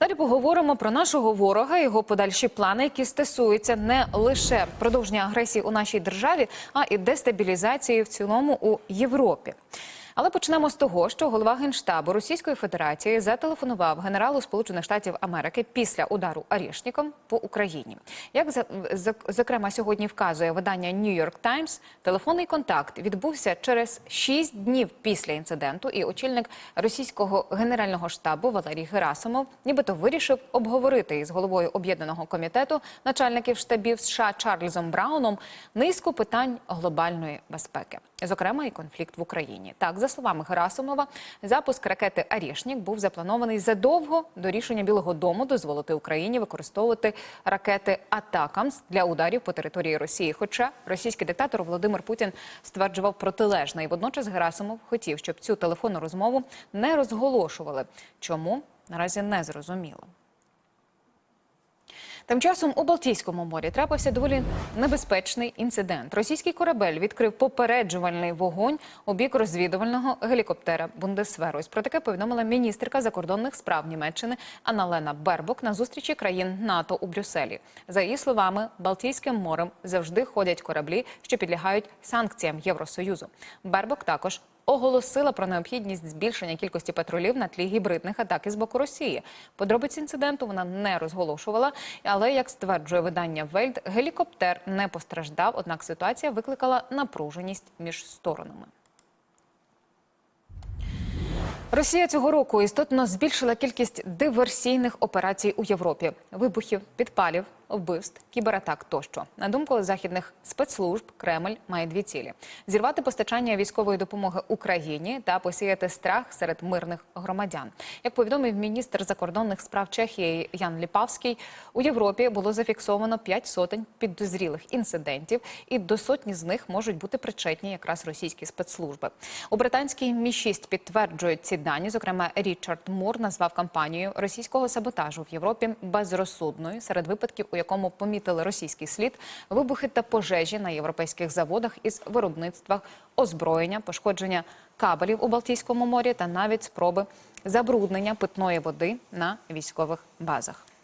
Далі поговоримо про нашого ворога, його подальші плани, які стосуються не лише продовження агресії у нашій державі, а і дестабілізації в цілому у Європі. Але почнемо з того, що голова генштабу Російської Федерації зателефонував генералу Сполучених Штатів Америки після удару Арішніком по Україні. Як зокрема сьогодні вказує видання New York Times, телефонний контакт відбувся через шість днів після інциденту, і очільник російського генерального штабу Валерій Герасимов нібито вирішив обговорити із головою об'єднаного комітету начальників штабів США Чарльзом Брауном низку питань глобальної безпеки, зокрема і конфлікт в Україні. Так, за словами Герасимова, запуск ракети Арішнік був запланований задовго до рішення Білого Дому дозволити Україні використовувати ракети Атакамс для ударів по території Росії. Хоча російський диктатор Володимир Путін стверджував протилежне, і водночас Герасимов хотів, щоб цю телефонну розмову не розголошували. Чому наразі не зрозуміло. Тим часом у Балтійському морі трапився доволі небезпечний інцидент. Російський корабель відкрив попереджувальний вогонь у бік розвідувального гелікоптера Бундесверу. Ось Про таке повідомила міністерка закордонних справ Німеччини Аналена Бербок на зустрічі країн НАТО у Брюсселі. За її словами, Балтійським морем завжди ходять кораблі, що підлягають санкціям Євросоюзу. Бербок також оголосила про необхідність збільшення кількості патрулів на тлі гібридних атак із боку Росії. Подробиці інциденту вона не розголошувала, але як стверджує видання Вельт, гелікоптер не постраждав. Однак ситуація викликала напруженість між сторонами. Росія цього року істотно збільшила кількість диверсійних операцій у Європі: вибухів, підпалів, вбивств, кібератак тощо. На думку західних спецслужб, Кремль має дві цілі: зірвати постачання військової допомоги Україні та посіяти страх серед мирних громадян. Як повідомив міністр закордонних справ Чехії Ян Ліпавський, у Європі було зафіксовано п'ять сотень підозрілих інцидентів, і до сотні з них можуть бути причетні якраз російські спецслужби. У британській мі 6 підтверджують ці дані. Зокрема, Річард Мур назвав кампанію російського саботажу в Європі безрозсудною серед випадків, у якому помітили російський слід, вибухи та пожежі на європейських заводах із виробництва озброєння, пошкодження кабелів у Балтійському морі та навіть спроби забруднення питної води на військових базах.